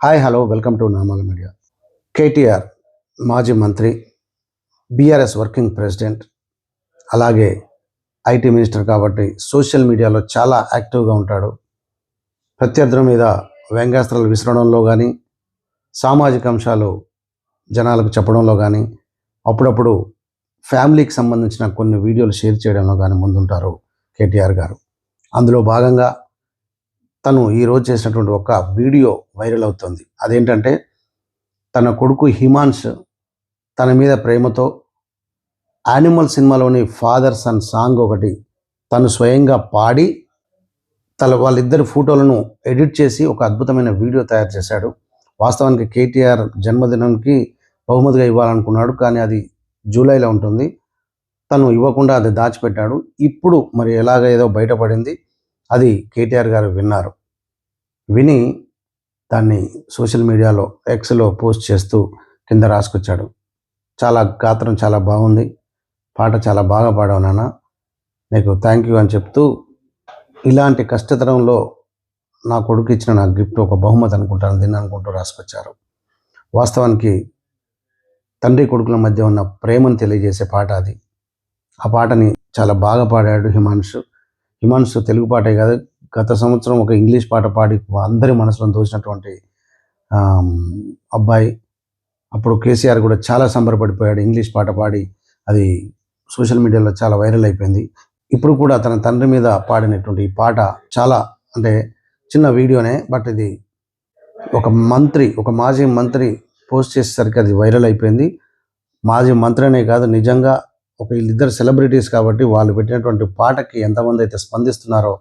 Hi hello welcome to Namala media. KTR మాజీ మంత్రి BRS working president అలాగే IT minister కాబట్టి సోషల్ మీడియాలో చాలా యాక్టివ్గా ఉంటాడు. ప్రత్యర్థుల మీద వ్యంగ్యాస్త్రాలు విసరడంలో కానీ సామాజిక అంశాలు జనాలకు చెప్పడంలో కానీ అప్పుడప్పుడు ఫ్యామిలీకి సంబంధించిన కొన్ని వీడియోలు షేర్ చేయడంలో కానీ ముందుంటారు కేటీఆర్ గారు. అందులో భాగంగా తను ఈరోజు చేసినటువంటి ఒక వీడియో వైరల్ అవుతుంది. అదేంటంటే తన కొడుకు హిమాన్స్ తన మీద ప్రేమతో యానిమల్ సినిమాలోని ఫాదర్ సన్ సాంగ్ ఒకటి తను స్వయంగా పాడి తన వాళ్ళిద్దరి ఫోటోలను ఎడిట్ చేసి ఒక అద్భుతమైన వీడియో తయారు చేశాడు. వాస్తవానికి కేటీఆర్ జన్మదినానికి బహుమతిగా ఇవ్వాలనుకున్నాడు కానీ అది జూలైలో ఉంటుంది. తను ఇవ్వకుండా అది దాచిపెట్టాడు. ఇప్పుడు మరి ఎలాగ ఏదో బయటపడింది అది కేటీఆర్ గారు విన్నారు. విని దాన్ని సోషల్ మీడియాలో ఎక్స్లో పోస్ట్ చేస్తూ కింద రాసుకొచ్చాడు. చాలా గాత్రం చాలా బాగుంది. పాట చాలా బాగా పాడావు నాన్న. నీకు థ్యాంక్ యూ అని చెప్తూ ఇలాంటి కష్టతరంలో నా కొడుకు ఇచ్చిన నా గిఫ్ట్ ఒక బహుమతి అనుకుంటాను దీన్ని అనుకుంటూ రాసుకొచ్చారు. వాస్తవానికి తండ్రి కొడుకుల మధ్య ఉన్న ప్రేమను తెలియజేసే పాట అది. ఆ పాటని చాలా బాగా పాడాడు హిమాంశు హిమాంశు తెలుగు పాటే కాదు గత సంవత్సరం ఒక ఇంగ్లీష్ పాట పాడి అందరి మనసులో దోచినటువంటి అబ్బాయి. అప్పుడు కేసీఆర్ కూడా చాలా సంబరపడిపోయాడు ఇంగ్లీష్ పాట పాడి. అది సోషల్ మీడియాలో చాలా వైరల్ అయిపోయింది. ఇప్పుడు కూడా తన తండ్రి మీద పాడినటువంటి ఈ పాట చాలా అంటే చిన్న వీడియోనే బట్ ఇది ఒక మంత్రి ఒక మాజీ మంత్రి పోస్ట్ చేసేసరికి అది వైరల్ అయిపోయింది. మాజీ మంత్రి అనే కాదు నిజంగా ఒక వీళ్ళిద్దరు సెలబ్రిటీస్ కాబట్టి వాళ్ళు పెట్టినటువంటి పాటకి ఎంతమంది అయితే స్పందిస్తున్నారో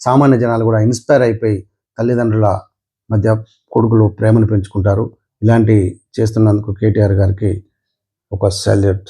సామాన్య జనాలు కూడా ఇన్స్పైర్ అయిపోయి తల్లిదండ్రుల మధ్య కొడుకులు ప్రేమను పెంచుకుంటారు. ఇలాంటి చేస్తున్నందుకు కేటీఆర్ గారికి ఒక సెల్యూట్